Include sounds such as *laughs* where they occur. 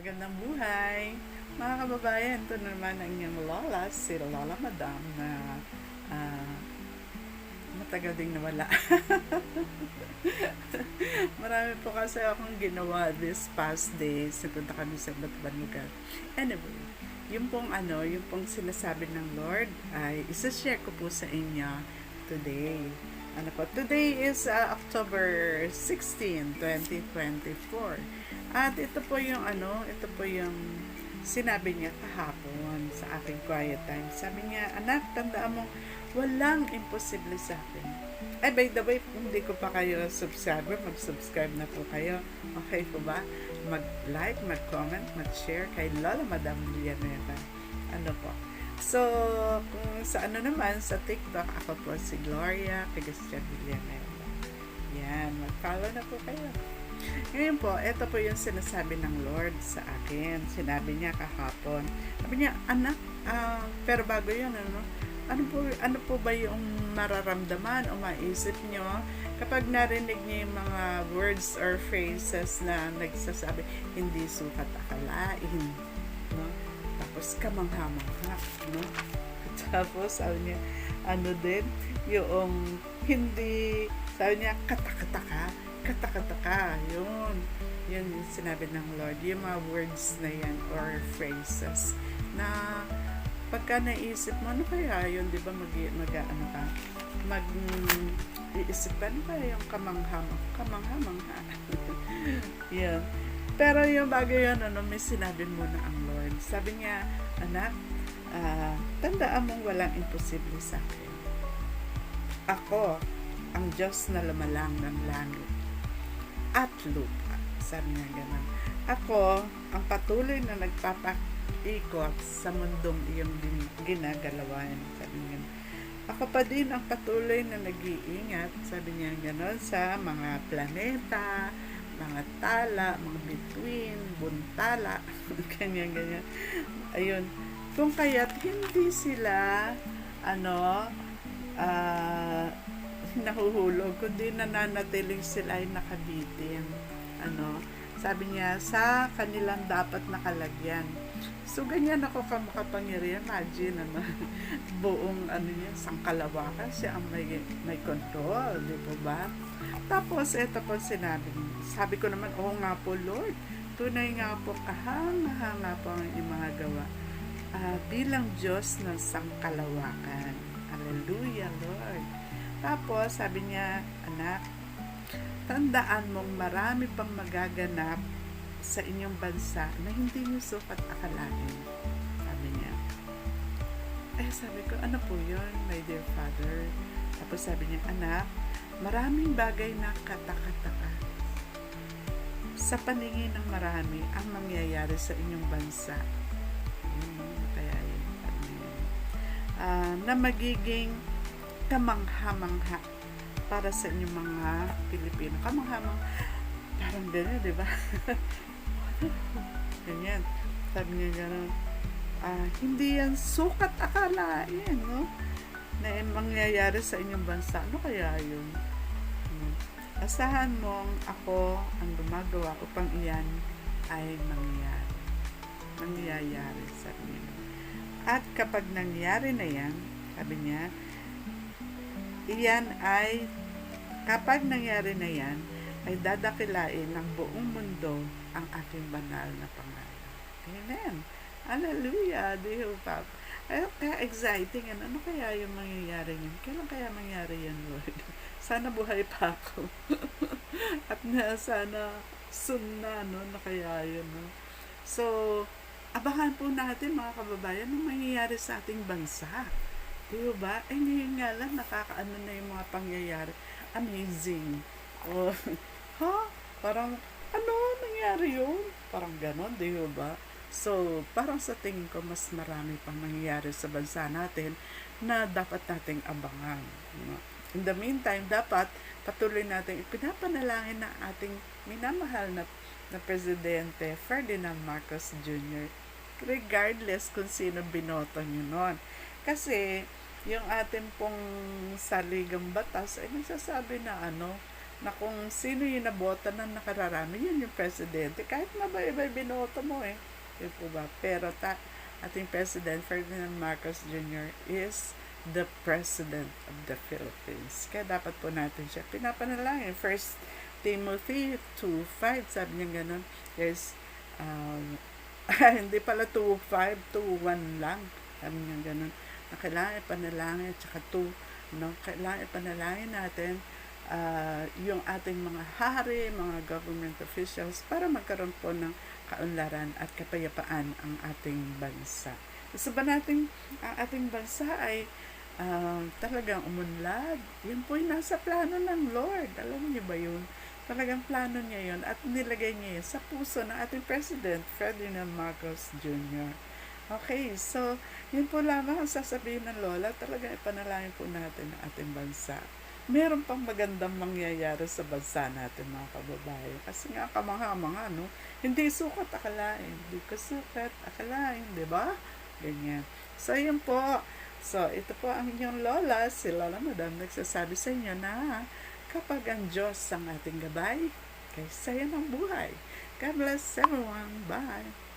Magandang buhay! Mga kababayan, ito naman ang inyong lola, si Lola Madam na ah, matagal ding nawala. *laughs* Marami po kasi akong ginawa this past days. Nagpunta kami sa iba't lugar. Anyway, yung pong ano, yung pong sinasabi ng Lord ay isa-share ko po sa inyo today. Ano po, today is ah, October 16, 2024. At ito po yung ano, ito po yung sinabi niya kahapon sa aking quiet time. Sabi niya, anak, tandaan mo, walang imposible sa akin. Ay, by the way, kung hindi ko pa kayo subscriber, mag-subscribe na po kayo. Okay po ba? Mag-like, mag-comment, mag-share kay Lola Madam Villanueva. Ano po? So, kung sa ano naman, sa TikTok, ako po si Gloria Cristian Villanueva. Yan, mag-follow na po kayo. Ngayon po, ito po yung sinasabi ng Lord sa akin. Sinabi niya kahapon. Sabi niya, anak, ah, pero bago yun, ano, ano po, ano po ba yung mararamdaman o maisip nyo kapag narinig niyo yung mga words or phrases na nagsasabi, hindi sukat akalain, no? Tapos kamangha-mangha, no? *laughs* Tapos, sabi niya, ano din, yung hindi, sabi niya, katakataka, katakataka, yun. Yun yung sinabi ng Lord. Yung mga words na yan or phrases na pagka naisip mo, ano kaya yun, di ba, mag, mag ano ka, mag, iisip ka, ano kaya yung kamanghamang, kamanghamangha. *laughs* yun. Pero yung bago yun, ano, may sinabi muna ang Lord. Sabi niya, anak, ah, tandaan mong walang imposible sa akin. Ako, ang Diyos na lumalang ng langit at lupa. Sabi niya ganun. Ako, ang patuloy na nagpapakikot sa mundong iyong ginagalawan. Sabi niya. Ako pa din ang patuloy na nag-iingat, sabi niya gano'n, sa mga planeta, mga tala, mga between, buntala, *laughs* ganyan-ganyan. Ayun. Kung kaya't hindi sila, ano, nahuhulog, kundi nananatiling sila ay nakabitin. Ano, sabi niya, sa kanilang dapat nakalagyan. So, ganyan ako ka makapangyarihan. Imagine naman, *laughs* buong ano niya, sangkalawakan, siya ang may, may control, di po ba? Tapos, eto po sinabi. Sabi ko naman, oo nga po, Lord. Tunay nga po, kahanga-hanga po ang inyong mga gawa. Ah, bilang Diyos ng sangkalawakan. Hallelujah, Lord. Tapos, sabi niya, anak, tandaan mong marami pang magaganap sa inyong bansa na hindi niyo sukat akalain. Sabi niya. Eh, sabi ko, ano po yun, my dear father? Tapos sabi niya, anak, maraming bagay na katakataka. Sa paningin ng marami ang mangyayari sa inyong bansa. Hmm, kaya yun, sabi niya. Ah, na magiging kamangha-mangha para sa inyong mga Pilipino. Kamangha-mangha. Parang gano'n, di ba? *laughs* Ganyan. Sabi niya gano'n. Ah, hindi yan sukat akalain, no? Na yung mangyayari sa inyong bansa. Ano kaya yun? Hmm. Asahan mong ako ang gumagawa upang iyan ay mangyayari. Mangyayari, sabi niya. At kapag nangyari na yan, sabi niya, iyan ay, kapag nangyari na yan, ay dadakilain ng buong mundo ang aking banal na pangalan. Amen. Hallelujah. Diyo, Pap. Ay, kaya exciting. Ano, ano kaya yung mangyayari yun? Kailan kaya mangyari yan, Lord? *laughs* Sana buhay pa ako. *laughs* At na, sana soon na, no? Na kaya yun, no? So, abangan po natin, mga kababayan, ano mangyayari sa ating bansa. Diyo ba? Eh, ngayon nga lang, nakakaano na yung mga pangyayari. Amazing. Oh, *laughs* ha? Parang, ano nangyari yun? Parang ganon, di ba? So, parang sa tingin ko, mas marami pang nangyayari sa bansa natin na dapat nating abangan. no? In the meantime, dapat patuloy natin ipinapanalangin na ating minamahal na, na Presidente Ferdinand Marcos Jr. Regardless kung sino binoto nyo nun. Kasi, yung ating pong saligang batas ay nagsasabi na ano, na kung sino yung nabota ng nakararami, yun yung presidente. Kahit mabay-ibay binoto mo eh. Yun po ba? Pero ta ating President Ferdinand Marcos Jr. is the President of the Philippines. Kaya dapat po natin siya pinapanalangin. First Timothy 2.5, sabi niya ganun. There's, um, *laughs* hindi pala 2.5, 2.1 lang. Sabi niya ganun. Na kailangan ipanalangin, tsaka 2, no? Kailangan ipanalangin natin ah, yung ating mga hari, mga government officials para magkaroon po ng kaunlaran at kapayapaan ang ating bansa. Gusto ba natin ang ating bansa ay um, talagang umunlad? Yun po yung nasa plano ng Lord. Alam niyo ba yun? Talagang plano niya yun at nilagay niya yun sa puso ng ating President, Ferdinand Marcos Jr. Okay, so yun po lamang ang sasabihin ng Lola. Talagang ipanalangin po natin ang ating bansa meron pang magandang mangyayari sa bansa natin mga kababayan. Kasi nga kamangha-mangha, no? Hindi sukat akalain. Hindi ko sukat akalain, di ba? Ganyan. So, yun po. So, ito po ang inyong lola, si Lola Madam, nagsasabi sa inyo na kapag ang Diyos ang ating gabay, kay saya ng buhay. God bless everyone. Bye.